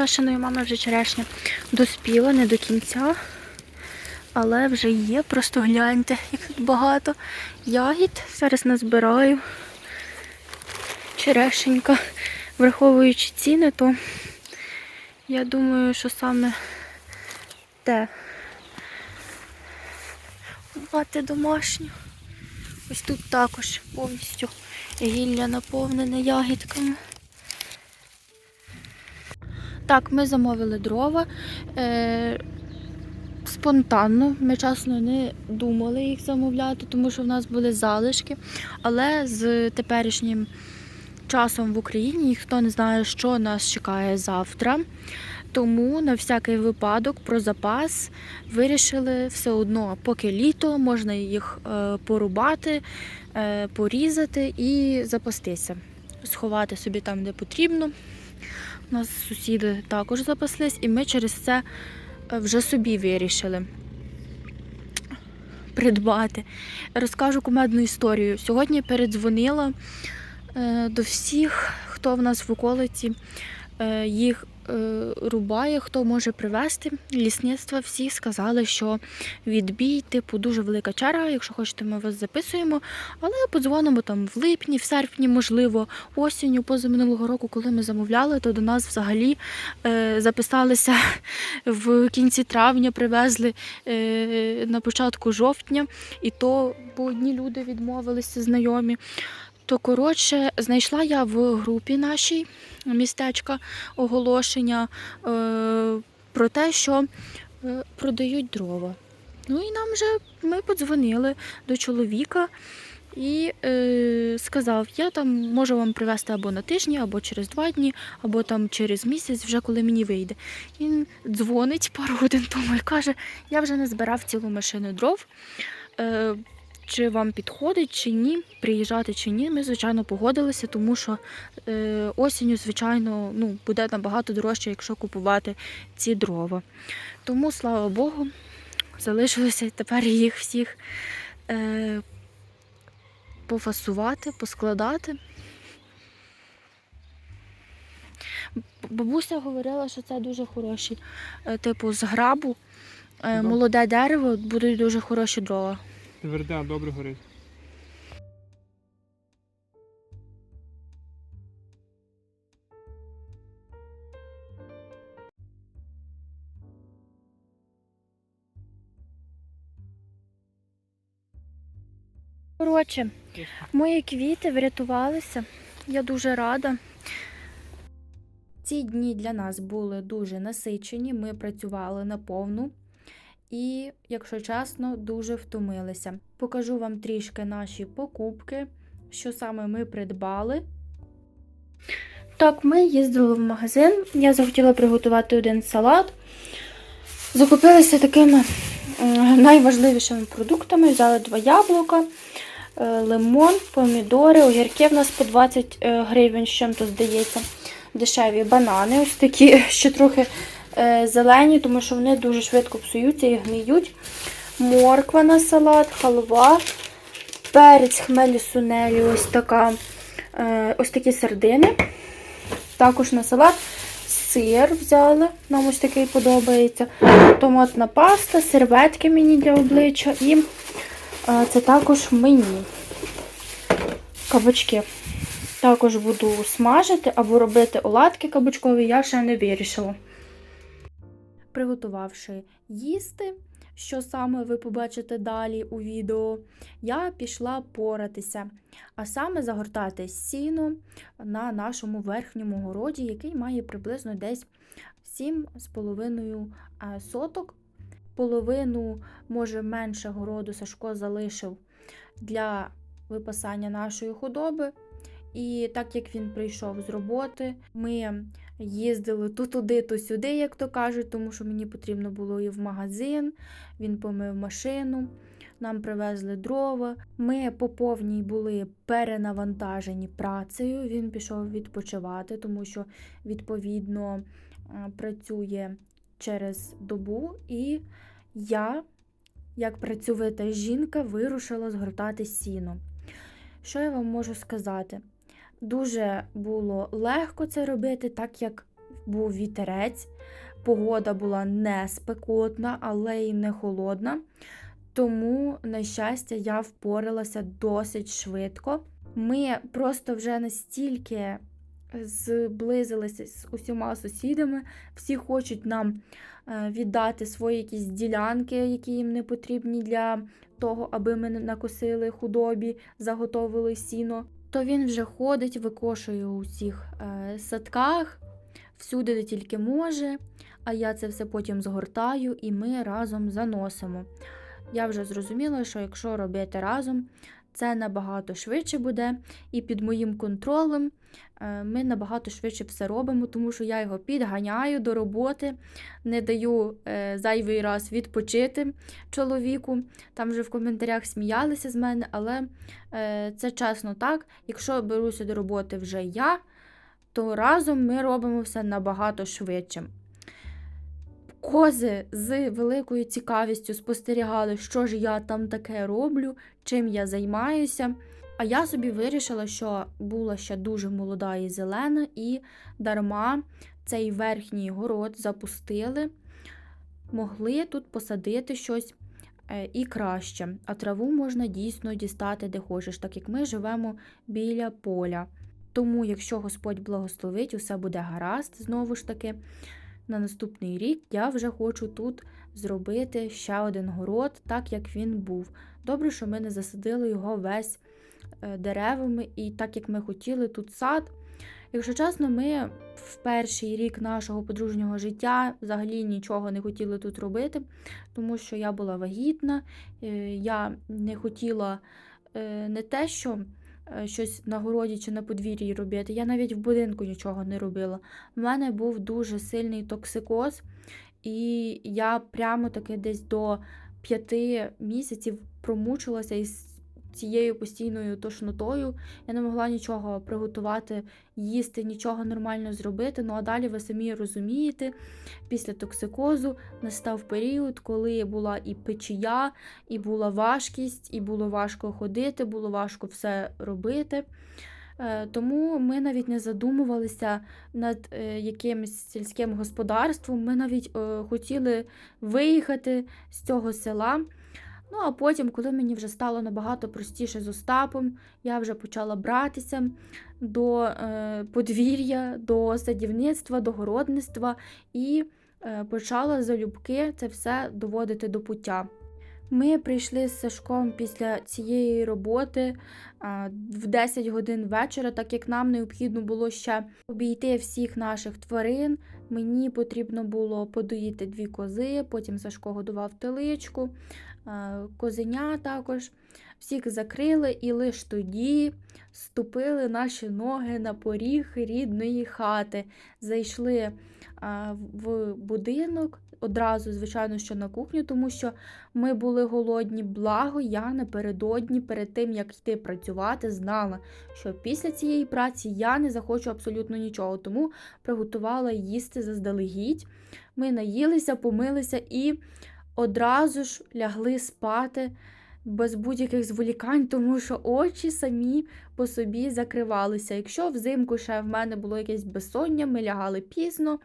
Сашиної мами вже черешня доспіла, не до кінця, але вже є. Просто гляньте, як тут багато ягід. Зараз назбираю черешенька. Враховуючи ціни, то я думаю, що саме те мати домашню. Ось тут також повністю гілля наповнене ягідками. Так, ми замовили дрова. Е, спонтанно. Ми чесно не думали їх замовляти, тому що в нас були залишки. Але з теперішнім часом в Україні ніхто не знає, що нас чекає завтра. Тому на всякий випадок про запас вирішили все одно, поки літо, можна їх е, порубати, е, порізати і запастися. Сховати собі там, де потрібно. У нас сусіди також запаслись, і ми через це е, вже собі вирішили придбати. Розкажу кумедну історію. Сьогодні передзвонила е, до всіх, хто в нас в околиці їх е, рубає, хто може привезти. Лісництва всі сказали, що відбій, типу, дуже велика черга. Якщо хочете, ми вас записуємо. Але подзвонимо там в липні, в серпні, можливо, осінню, позаминулого року, коли ми замовляли, то до нас взагалі е, записалися в кінці травня, привезли е, на початку жовтня, і то бо одні люди відмовилися знайомі. То коротше, знайшла я в групі нашій містечка оголошення е, про те, що е, продають дрова. Ну і нам вже ми подзвонили до чоловіка і е, сказав, я там можу вам привезти або на тижні, або через два дні, або там через місяць, вже коли мені вийде. Він дзвонить пару годин тому і каже, я вже не збирав цілу машину дров. Е, чи вам підходить, чи ні, приїжджати чи ні. Ми, звичайно, погодилися, тому що е, осінню, звичайно, ну, буде набагато дорожче, якщо купувати ці дрова. Тому, слава Богу, залишилося тепер їх всіх е, пофасувати, поскладати. Бабуся говорила, що це дуже хороші, е, типу, з грабу, е, молоде дерево, будуть дуже хороші дрова. Тверде, добре горить. Коротше, мої квіти врятувалися. Я дуже рада. Ці дні для нас були дуже насичені. Ми працювали на повну і, якщо чесно, дуже втомилися. Покажу вам трішки наші покупки, що саме ми придбали. Так, ми їздили в магазин. Я захотіла приготувати один салат. Закупилися такими е, найважливішими продуктами. Взяли два яблука, е, лимон, помідори, огірки в нас по 20 е, гривень, з чим-то здається. Дешеві банани, ось такі, ще трохи зелені, тому що вони дуже швидко псуються і гниють. Морква на салат, халва, перець хмелі сунелі, ось така, е, ось такі сардини. Також на салат сир взяли, нам ось такий подобається. Томатна паста, серветки мені для обличчя і е, це також мені кабачки. Також буду смажити або робити оладки кабачкові, я ще не вирішила. Приготувавши їсти, що саме ви побачите далі у відео, я пішла поратися, а саме загортати сіно на нашому верхньому городі, який має приблизно десь 7,5 е, соток. Половину, може менше городу Сашко залишив для випасання нашої худоби. І так як він прийшов з роботи, ми їздили то туди, то сюди, як то кажуть, тому що мені потрібно було і в магазин. Він помив машину, нам привезли дрова. Ми по повній були перенавантажені працею. Він пішов відпочивати, тому що відповідно е, працює через добу. І я, як працьовита жінка, вирушила згортати сіно. Що я вам можу сказати? Дуже було легко це робити, так як був вітерець. Погода була не спекотна, але й не холодна. Тому, на щастя, я впоралася досить швидко. Ми просто вже настільки зблизилися з усіма сусідами, всі хочуть нам е, віддати свої якісь ділянки, які їм не потрібні для того, аби ми накосили худобі, заготовили сіно. То він вже ходить, викошує у всіх е, садках, всюди, де тільки може. А я це все потім згортаю і ми разом заносимо. Я вже зрозуміла, що якщо робити разом, це набагато швидше буде, і під моїм контролем е, ми набагато швидше все робимо, тому що я його підганяю до роботи, не даю е, зайвий раз відпочити чоловіку. Там вже в коментарях сміялися з мене, але е, це чесно так. Якщо беруся до роботи вже я, то разом ми робимо все набагато швидше. Кози з великою цікавістю спостерігали, що ж я там таке роблю, чим я займаюся. А я собі вирішила, що була ще дуже молода і зелена, і дарма цей верхній город запустили, могли тут посадити щось е, і краще. А траву можна дійсно дістати, де хочеш, так як ми живемо біля поля. Тому, якщо Господь благословить, усе буде гаразд, знову ж таки на наступний рік я вже хочу тут зробити ще один город, так як він був. Добре, що ми не засадили його весь е, деревами, і так як ми хотіли тут сад. Якщо чесно, ми в перший рік нашого подружнього життя взагалі нічого не хотіли тут робити, тому що я була вагітна, е, я не хотіла е, не те, що щось на городі чи на подвір'ї робити. Я навіть в будинку нічого не робила. У мене був дуже сильний токсикоз, і я прямо таки десь до п'яти місяців промучилася із цією постійною тошнотою. Я не могла нічого приготувати, їсти, нічого нормально зробити. Ну а далі ви самі розумієте, після токсикозу настав період, коли була і печія, і була важкість, і було важко ходити, було важко все робити. Е, Тому ми навіть не задумувалися над е, якимось сільським господарством. Ми навіть е, хотіли виїхати з цього села. Ну, а потім, коли мені вже стало набагато простіше з Остапом, я вже почала братися до е, подвір'я, до садівництва, до городництва і е, почала залюбки це все доводити до пуття. Ми прийшли з Сашком після цієї роботи в 10 годин вечора, так як нам необхідно було ще обійти всіх наших тварин. Мені потрібно було подоїти дві кози, потім Сашко годував теличку, козеня також. Всіх закрили, і лише тоді ступили наші ноги на поріг рідної хати. Зайшли в будинок, одразу, звичайно, що на кухню, тому що ми були голодні. Благо, я напередодні, перед тим як йти працювати, знала, що після цієї праці я не захочу абсолютно нічого, тому приготувала їсти заздалегідь. Ми наїлися, помилися і одразу ж лягли спати. Без будь-яких зволікань, тому що очі самі по собі закривалися. Якщо взимку ще в мене було якесь безсоння, ми лягали пізно,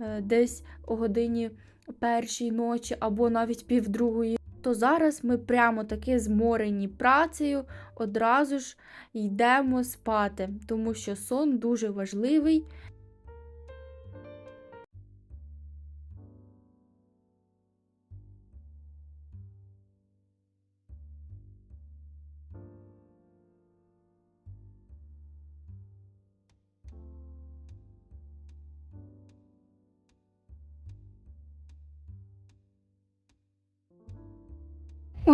е, десь о годині першій ночі або навіть півдругої, то зараз ми прямо таки зморені працею, одразу ж йдемо спати, тому що сон дуже важливий.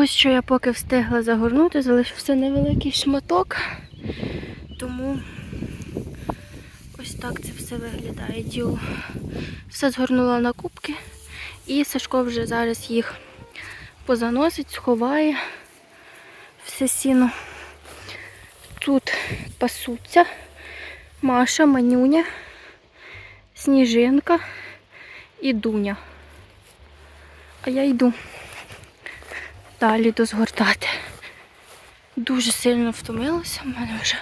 Ось що я поки встигла загорнути, залишився невеликий шматок, тому ось так це все виглядає. Діло. Все згорнула на кубки і Сашко вже зараз їх позаносить, сховає все сіно. Тут пасуться Маша, Манюня, Сніжинка і Дуня. А я йду далі дозгортати. Дуже сильно втомилася, в мене вже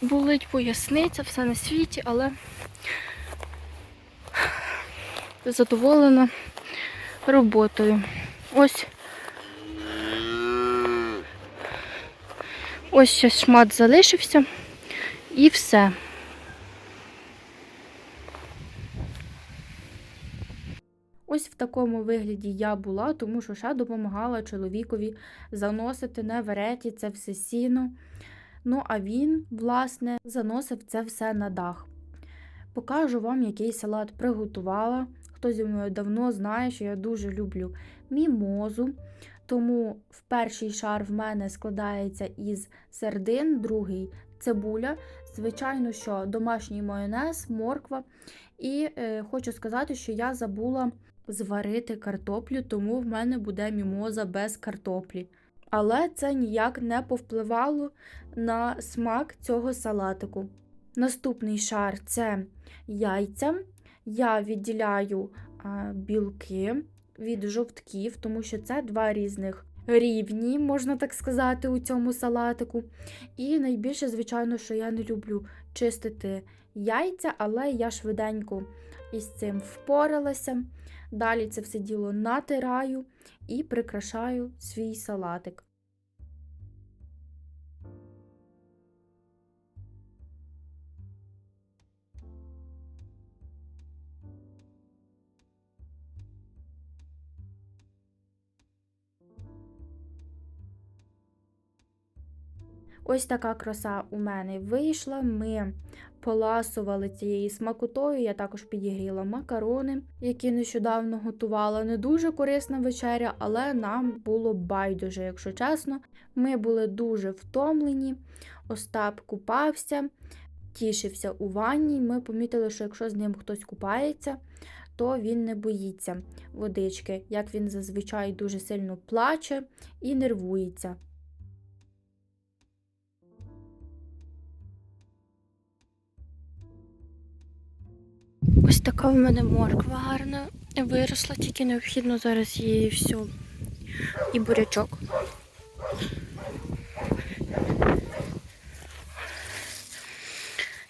болить поясниця, все на світі, але задоволена роботою. Ось. Ось ще шмат залишився і все. Ось в такому вигляді я була, тому що ще допомагала чоловікові заносити на вереті це все сіно. Ну, а він, власне, заносив це все на дах. Покажу вам, який салат приготувала. Хто зі мною давно знає, що я дуже люблю мімозу. Тому в перший шар в мене складається із сердин, другий цибуля. Звичайно, що домашній майонез, морква. І е, хочу сказати, що я забула зварити картоплю, тому в мене буде мімоза без картоплі. Але це ніяк не повпливало на смак цього салатику. Наступний шар це яйця. Я відділяю білки від жовтків, тому що це два різних рівні, можна так сказати, у цьому салатику. І найбільше, звичайно, що я не люблю чистити яйця, але я швиденько із цим впоралася. Далі це все діло натираю і прикрашаю свій салатик. Ось така краса у мене вийшла. Ми поласували цією смакотою. Я також підігріла макарони, які нещодавно готувала. Не дуже корисна вечеря, але нам було байдуже, якщо чесно. Ми були дуже втомлені. Остап купався, тішився у ванні. Ми помітили, що якщо з ним хтось купається, то він не боїться водички, як він зазвичай дуже сильно плаче і нервується. Така в мене морква гарна виросла, тільки необхідно зараз її всю і бурячок.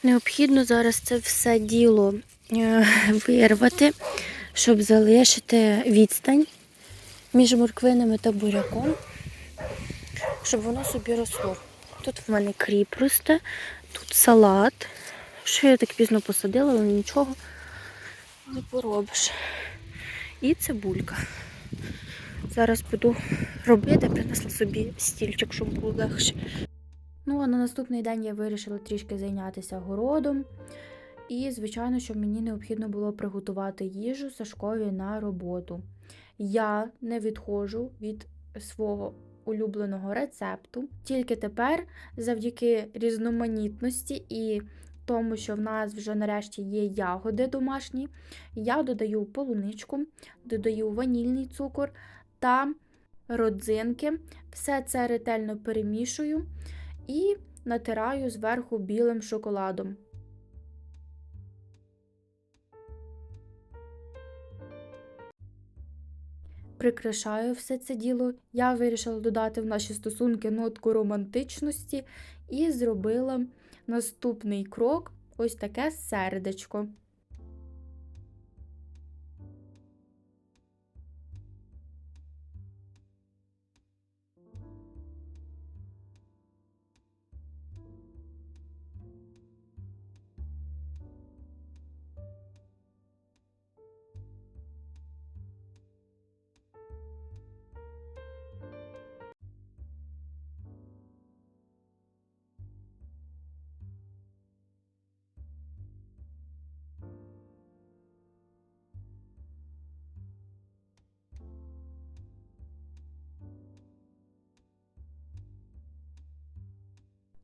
Необхідно зараз це все діло е, вирвати, щоб залишити відстань між морквинами та буряком, щоб воно собі росло. Тут в мене кріп росте, тут салат. Що я так пізно посадила, але нічого не поробиш. І цибулька. Зараз буду робити, принесла собі стільчик, щоб було легше. Ну, а на наступний день я вирішила трішки зайнятися городом. І, звичайно, що мені необхідно було приготувати їжу Сашкові на роботу. Я не відходжу від свого улюбленого рецепту. Тільки тепер, завдяки різноманітності і тому, що в нас вже нарешті є ягоди домашні, я додаю полуничку, додаю ванільний цукор та родзинки. Все це ретельно перемішую і натираю зверху білим шоколадом. Прикрашаю все це діло. Я вирішила додати в наші стосунки нотку романтичності і зробила наступний крок ось таке сердечко.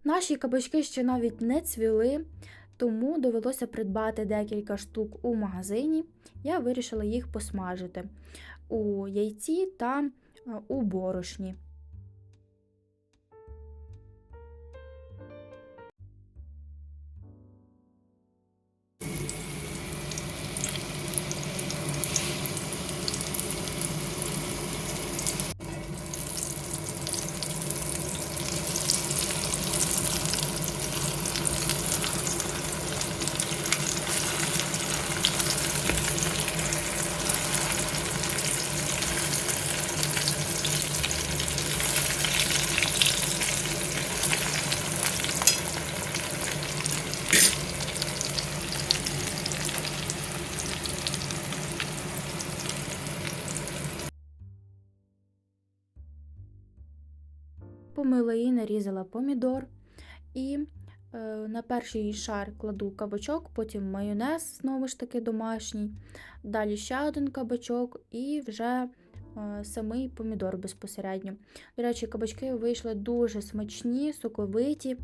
Наші кабачки ще навіть не цвіли, тому довелося придбати декілька штук у магазині. Я вирішила їх посмажити у яйці та е, у борошні. Помила її, нарізала помідор і е, на перший шар кладу кабачок, потім майонез, знову ж таки домашній. Далі ще один кабачок і вже е, самий помідор безпосередньо. До речі, кабачки вийшли дуже смачні, соковиті.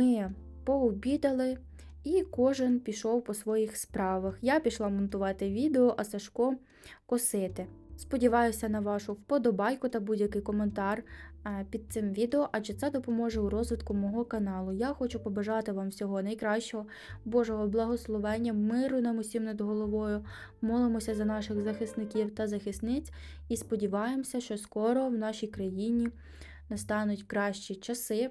Ми пообідали, і кожен пішов по своїх справах. Я пішла монтувати відео, а Сашко косити. Сподіваюся на вашу вподобайку та будь-який коментар е, під цим відео, адже це допоможе у розвитку мого каналу. Я хочу побажати вам всього найкращого, Божого благословення, миру нам усім над головою. Молимося за наших захисників та захисниць і сподіваємося, що скоро в нашій країні настануть кращі часи.